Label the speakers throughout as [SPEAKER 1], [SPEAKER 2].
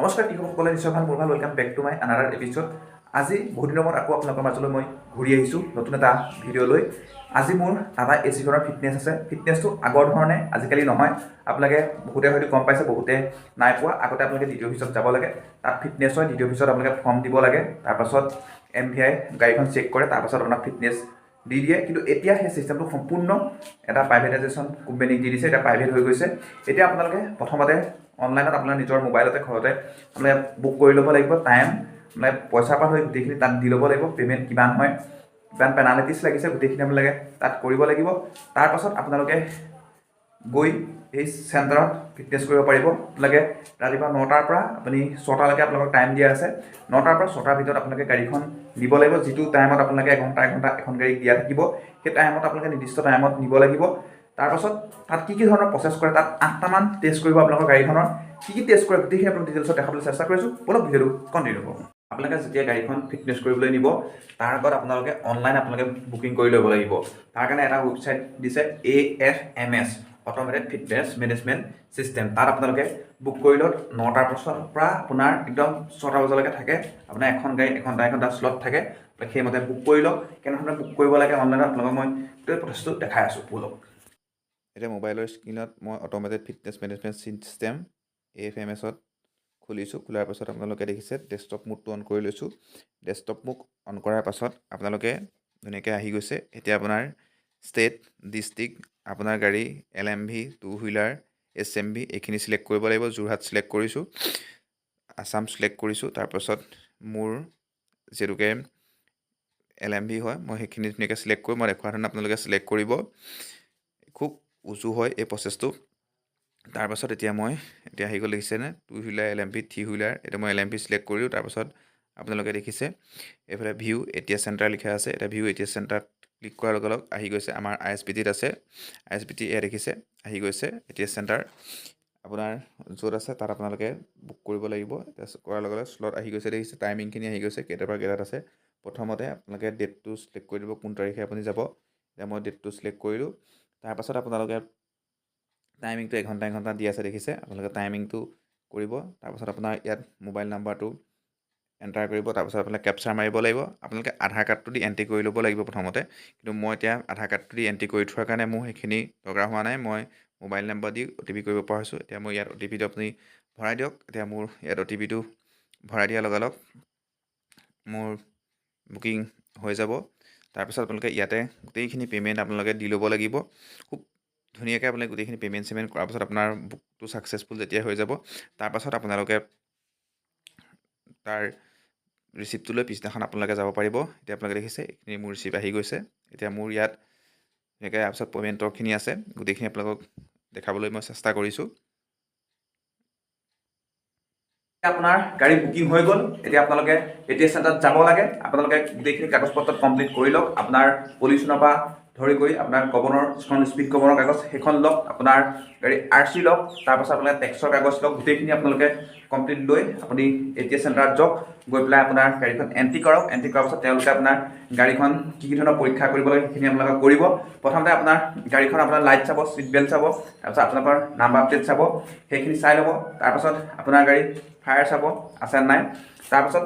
[SPEAKER 1] নমস্কাৰ কৃষকসকলে নিশ্চয় ভাল মোৰ ভাল। ৱেলকাম বেক টু মাই আনাৰাৰ এপিছড আজি বহুত দিনৰ মূৰত আকৌ আপোনালোকৰ মাজলৈ মই ঘূৰি আহিছোঁ নতুন এটা ভিডিঅ' লৈ। আজি মোৰ টাটা এ চিখনৰ ফিটনেছ আছে। ফিটনেছটো আগৰ ধৰণে আজিকালি নহয়। আপোনালোকে বহুতে হয়তো গম পাইছে বহুতে নাই পোৱা। আগতে আপোনালোকে দ্বিতীয় অফিচত যাব লাগে। তাত ফিটনেছ হয় দ্বিতীয় অফিচত আপোনালোকে ফৰ্ম দিব লাগে। তাৰপাছত এম ভি আই গাড়ীখন চেক কৰে। তাৰপাছত আপোনাক ফিটনেছ দি দিয়ে। কিন্তু এতিয়া সেই চিষ্টেমটো সম্পূৰ্ণ এটা প্ৰাইভেটাইজেশ্যন কোম্পানীক দি দিছে এতিয়া প্ৰাইভেট হৈ গৈছে। এতিয়া আপোনালোকে প্ৰথমতে অনলাইনত আপোনাৰ নিজৰ মোবাইলতে ঘৰতে আপোনালোকে বুক কৰি ল'ব লাগিব টাইম মানে পইচাৰ পৰা হৈ গোটেইখিনি তাত দি ল'ব লাগিব পে'মেণ্ট কিমান হয় কিমান পেনাল্টিছ লাগিছে গোটেইখিনি আপোনালোকে তাত কৰিব লাগিব। তাৰপাছত আপোনালোকে গৈ এই চেণ্টাৰত ফিটনেছ কৰিব পাৰিব। আপোনালোকে ৰাতিপুৱা নটাৰ পৰা আপুনি ছটালৈকে আপোনালোকক টাইম দিয়া আছে। নটাৰ পৰা ছটাৰ ভিতৰত আপোনালোকে গাড়ীখন দিব লাগিব, যিটো টাইমত আপোনালোকে এঘণ্টা এঘণ্টা এখন গাড়ীক দিয়া থাকিব, সেই টাইমত আপোনালোকে নিৰ্দিষ্ট টাইমত নিব লাগিব। তাৰপাছত তাত কি কি ধৰণৰ প্ৰচেছ কৰে, তাত আঠটামান টেষ্ট কৰিব আপোনালোকৰ গাড়ীখনৰ। কি কি টেষ্ট কৰে, গোটেইখিনি আপোনাক ডিটেইলছত দেখাবলৈ চেষ্টা কৰিছোঁ। বলক ভিডিঅ'টো কণ্টিনিউ কৰোঁ আপোনালোকে যেতিয়া গাড়ীখন ফিটনেছ কৰিবলৈ নিব, তাৰ আগত আপোনালোকে অনলাইন আপোনালোকে বুকিং কৰি ল'ব লাগিব। তাৰ কাৰণে এটা ৱেবছাইট দিছে A F M S automated fitness management system তাত আপোনালোকে বুক কৰি লওক, নটাৰ পাছৰ পৰা আপোনাৰ একদম ছটা বজালৈকে থাকে। আপোনাৰ এখন গাড়ী এঘণ্টা এঘণ্টা শ্লট থাকে। সেইমতে বুক কৰি লওক। কেনেধৰণে বুক কৰিব লাগে অনলাইনত আপোনালোকক মই গোটেই প্ৰচেছটো দেখাই আছোঁ বলক এতিয়া মোবাইলৰ স্ক্ৰীণত মই automated fitness management system F M এছত খুলিছোঁ। খোলাৰ পাছত আপোনালোকে দেখিছে ডেস্কটপ মোডটো অন কৰি লৈছোঁ। ডেস্কটপ মোক অন কৰাৰ পাছত আপোনালোকে ধুনীয়াকৈ আহি গৈছে। এতিয়া আপোনাৰ ষ্টেট ডিষ্ট্ৰিক্ট আপোনাৰ গাড়ী, L M V two wheeler S M V, এইখিনি চিলেক্ট কৰিব লাগিব, যোৰহাট চিলেক্ট কৰিছোঁ, আছাম চিলেক্ট কৰিছোঁ তাৰপাছত মোৰ যিহেতুকে এল এম ভি হয়, মই সেইখিনি ধুনীয়াকৈ চিলেক্ট কৰি, মই দেখুওৱা ধৰণে আপোনালোকে চিলেক্ট কৰিব। খুব উজু হয় এই প্ৰচেছটো তাৰপাছত এতিয়া মই, এতিয়া আহি গ'ল দেখিছেনে? Two wheeler L M P three wheeler এতিয়া মই এল এম পি চিলেক্ট কৰিলোঁ তাৰপাছত আপোনালোকে দেখিছে, এইফালে ভিউ এতিয়া চেণ্টাৰ লিখা আছে, এতিয়া ভিউ এতিয়া চেণ্টাৰত ক্লিক কৰাৰ লগে লগে আহি গৈছে আমাৰ আই এছ বি টিত আছে। আই এছ বি টি এয়া দেখিছে, আহি গৈছে এতিয়া চেণ্টাৰ। আপোনাৰ য'ত আছে তাত আপোনালোকে বুক কৰিব লাগিব। কৰাৰ লগে লগে শ্লট আহি গৈছে দেখিছে টাইমিংখিনি আহি গৈছে, কেইটাৰ পৰা কেইটাত আছে। প্ৰথমতে আপোনালোকে ডেটটো চিলেক্ট কৰি দিব, কোন তাৰিখে আপুনি যাব। এতিয়া মই ডেটটো চিলেক্ট কৰিলোঁ। তাৰপাছত আপোনালোকে টাইমিংটো এঘণ্টা এঘণ্টা দি আছে দেখিছে, আপোনালোকে টাইমিংটো কৰিব। তাৰপাছত আপোনাৰ ইয়াত মোবাইল নাম্বাৰটো এণ্টাৰ কৰিব তাৰপাছত আপোনালোকে কেপচাৰ মাৰিব লাগিব। আপোনালোকে আধাৰ কাৰ্ডটো দি এণ্ট্ৰি কৰি ল'ব লাগিব প্ৰথমতে। কিন্তু মই এতিয়া আধাৰ কাৰ্ডটো দি এণ্ট্ৰি কৰি থোৱাৰ কাৰণে মোৰ সেইখিনি দৰকাৰ হোৱা নাই। মই মোবাইল নম্বৰ দি অ' টি পি কৰিব পৰা হৈছোঁ এতিয়া মই ইয়াত অ' টি পিটো আপুনি ভৰাই দিয়ক। এতিয়া মোৰ ইয়াত অ' টি পিটো ভৰাই দিয়াৰ লগে লগে মোৰ বুকিং হৈ যাব। তাৰপিছত আপোনালোকে ইয়াতে গোটেইখিনি পে'মেণ্ট আপোনালোকে দি ল'ব লাগিব। খুব ধুনীয়াকৈ আপোনালোকে গোটেইখিনি পে'মেণ্ট চেমেণ্ট কৰাৰ পাছত আপোনাৰ বুকটো ছাকচেছফুল যেতিয়া হৈ যাব তাৰপাছত আপোনালোকে তাৰ ৰিচিপ্টটো লৈ পিছদিনাখন আপোনালোকে যাব পাৰিব। এতিয়া আপোনালোকে দেখিছে, এইখিনি মোৰ ৰিচিপ্ট আহি গৈছে। এতিয়া মোৰ ইয়াত ধুনীয়াকৈ তাৰপিছত পে'মেণ্টৰখিনি আছে, গোটেইখিনি আপোনালোকক দেখাবলৈ মই চেষ্টা কৰিছোঁ। আপোনাৰ গাড়ী বুকিং হৈ গ'ল। এতিয়া আপোনালোকে এ টি এছ চেণ্টাৰত যাব লাগে। আপোনালোকে গোটেইখিনি কাগজ পত্ৰ কমপ্লিট কৰি লওক। আপোনাৰ পলিউশ্যনৰ পৰা ধৰি কৰি আপোনাৰ গৱৰ্ণৰ যিখন স্পীড গৱৰ্ণৰ কাগজ, সেইখন লওক, আপোনাৰ গাড়ী আৰ চি লওক তাৰপাছত আপোনালোকে টেক্সৰ কাগজ লওক, গোটেইখিনি আপোনালোকে কমপ্লিট লৈ আপুনি এ টি এছ চেণ্টাৰত যাওক, গৈ পেলাই আপোনাৰ গাড়ীখন এণ্ট্ৰি কৰক এণ্ট্ৰি কৰাৰ পাছত তেওঁলোকে আপোনাৰ গাড়ীখন কি কি ধৰণৰ পৰীক্ষা কৰিব লাগে, সেইখিনি আপোনালোকে কৰিব। প্ৰথমতে আপোনাৰ গাড়ীখন আপোনাৰ লাইট চাব ছিট বেল্ট চাব তাৰপিছত আপোনালোকৰ নাম্বাৰ প্লেট চাব, সেইখিনি চাই ল'ব তাৰপাছত আপোনাৰ গাড়ী ফায়াৰ চাব, আছে নাই? তাৰপাছত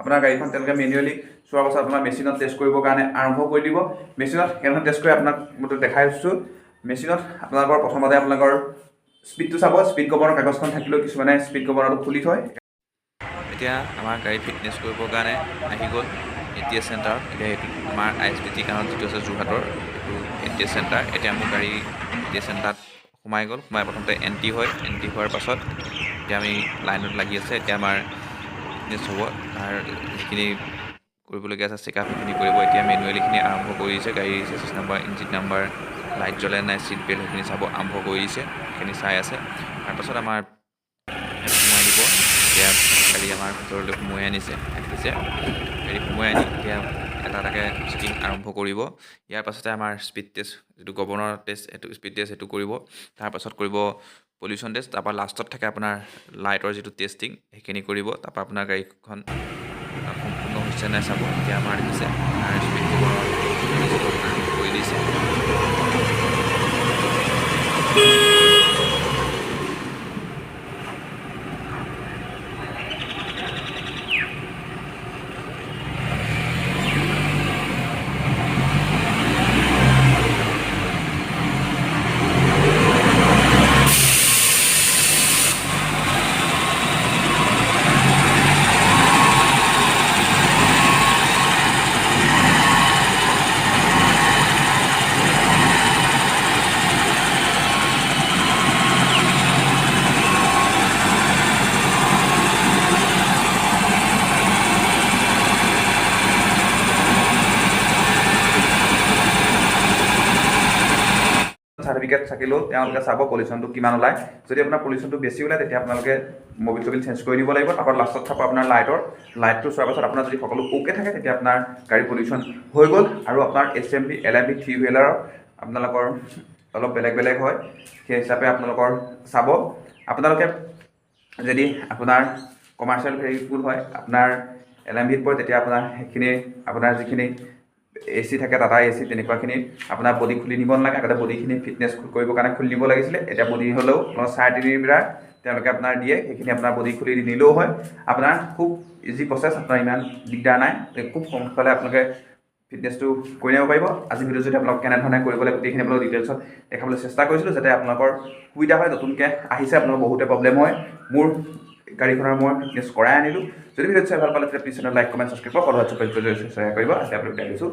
[SPEAKER 1] আপোনাৰ গাড়ীখন তেওঁলোকে মেনুৱেলি চোৱাৰ পাছত আপোনাৰ মেচিনত টেষ্ট কৰিবৰ কাৰণে আৰম্ভ কৰি দিব। মেচিনত কেনেধৰণে টেষ্ট কৰে আপোনাক মই দেখাই আছোঁ মেচিনত আপোনালোকৰ প্ৰথমতে আপোনালোকৰ স্পীডটো চাব। স্পীড গৱৰ্ণৰ কাগজখন থাকিলেও কিছুমানে স্পীড গৱৰ্ণৰটো খুলি থয়। এতিয়া আমাৰ গাড়ী ফিটনেছ কৰিবৰ কাৰণে আহি গ'ল এ টি এছ চেণ্টাৰত এতিয়া এইটো আমাৰ আই এছ বি টি কাণত যিটো আছে যোৰহাটৰ, এইটো এ টি এছ চেণ্টাৰ এতিয়া মোৰ গাড়ী এ টি এছ চেণ্টাৰত সোমাই গ'ল। সোমাই প্ৰথমতে এণ্ট্ৰি হয়। এণ্ট্ৰি হোৱাৰ পাছত এতিয়া আমি লাইনত লাগি আছে। এতিয়া আমাৰ ফিটনেছ হ'ব তাৰ যিখিনি কৰিবলগীয়া আছে চেকআপ সেইখিনি কৰিব। এতিয়া মেনুৱেলিখিনি আৰম্ভ কৰি দিছে গাড়ীৰ chassis number engine number light জ্বলে নাই ছিট বেল্ট সেইখিনি চাব আৰম্ভ কৰি দিছে সেইখিনি চাই আছে। তাৰপাছত আমাৰ সোমোৱাই দিব। এতিয়া গাড়ী আমাৰ ভিতৰলৈ সোমোৱাই আনিছে দেখিছে গাড়ী সোমোৱাই আনি এতিয়া এটা এটাকৈ চেকিং আৰম্ভ কৰিব। ইয়াৰ পাছতে আমাৰ স্পীড টেষ্ট যিটো গৱৰ্ণৰ টেষ্ট সেইটো স্পীড টেষ্ট সেইটো কৰিব। তাৰপাছত কৰিব পলিউশ্যন টেষ্ট তাৰপৰা লাষ্টত থাকে আপোনাৰ লাইটৰ যিটো টেষ্টিং সেইখিনি কৰিব। তাৰপৰা আপোনাৰ গাড়ীখন সম্পূৰ্ণ হৈছে নাই চাব। এতিয়া আমাৰ দেখিছে স্পীড গৱৰ্ণৰ আৰম্ভ কৰি দিছে। ডুপ্লিকেট থাকিলেও তেওঁলোকে চাব পলিউশ্যনটো কিমান ওলায়। যদি আপোনাৰ পলিউশ্যনটো বেছি ওলায় তেতিয়া আপোনালোকে মবিল চবিল চেঞ্জ কৰি দিব লাগিব। তাৰপৰা লাষ্টত চাব আপোনাৰ লাইটৰ লাইটটো চোৱাৰ পাছত আপোনাৰ যদি সকলো অ'কে থাকে তেতিয়া আপোনাৰ গাড়ী পলিউশ্যন হৈ গ'ল। আৰু আপোনাৰ H M B L M B three হুইলাৰৰ আপোনালোকৰ অলপ বেলেগ বেলেগ হয়। সেই হিচাপে আপোনালোকৰ চাব। আপোনালোকে যদি আপোনাৰ কমাৰ্চিয়েল ভেহিকুল হয় আপোনাৰ এল এম ভিত পৰে তেতিয়া আপোনাৰ সেইখিনি আপোনাৰ যিখিনি এ চি থাকে টাটা এ চি তেনেকুৱাখিনি আপোনাৰ বডি খুলি নিব নালাগে আগতে বডিখিনি ফিটনেছ কৰিবৰ কাৰণে খুলি নিব লাগিছিলে। এতিয়া বডি হ'লেও আপোনাৰ চাৰে তিনি মিটাৰ তেওঁলোকে আপোনাৰ দিয়ে সেইখিনি আপোনাৰ বডি খুলি নিলেও হয়। আপোনাৰ খুব ইজি প্ৰচেছ আপোনাৰ ইমান দিগদাৰ নাই। খুব সোনকালে আপোনালোকে ফিটনেছটো কৰি নিব পাৰিব। আজি ভিডিঅ' যদি আপোনালোক কেনেধৰণে কৰিবলৈ গোটেইখিনি আপোনালোক ডিটেইলছত দেখাবলৈ চেষ্টা কৰিছিলোঁ যাতে আপোনালোকৰ সুবিধা হয় নতুনকৈ আহিছে আপোনালোকৰ বহুতে প্ৰব্লেম হয়। মোৰ গাড়ীখনৰ মই ফিটনেছ কৰাই আনিলোঁ। যদি ভিডিঅ' চাই ভাল পালে তেতিয়া please channel like comment subscribe কৰক হোৱাটছআপ শ্বেয়াৰ কৰিব। আজি আপোনালোক দিছোঁ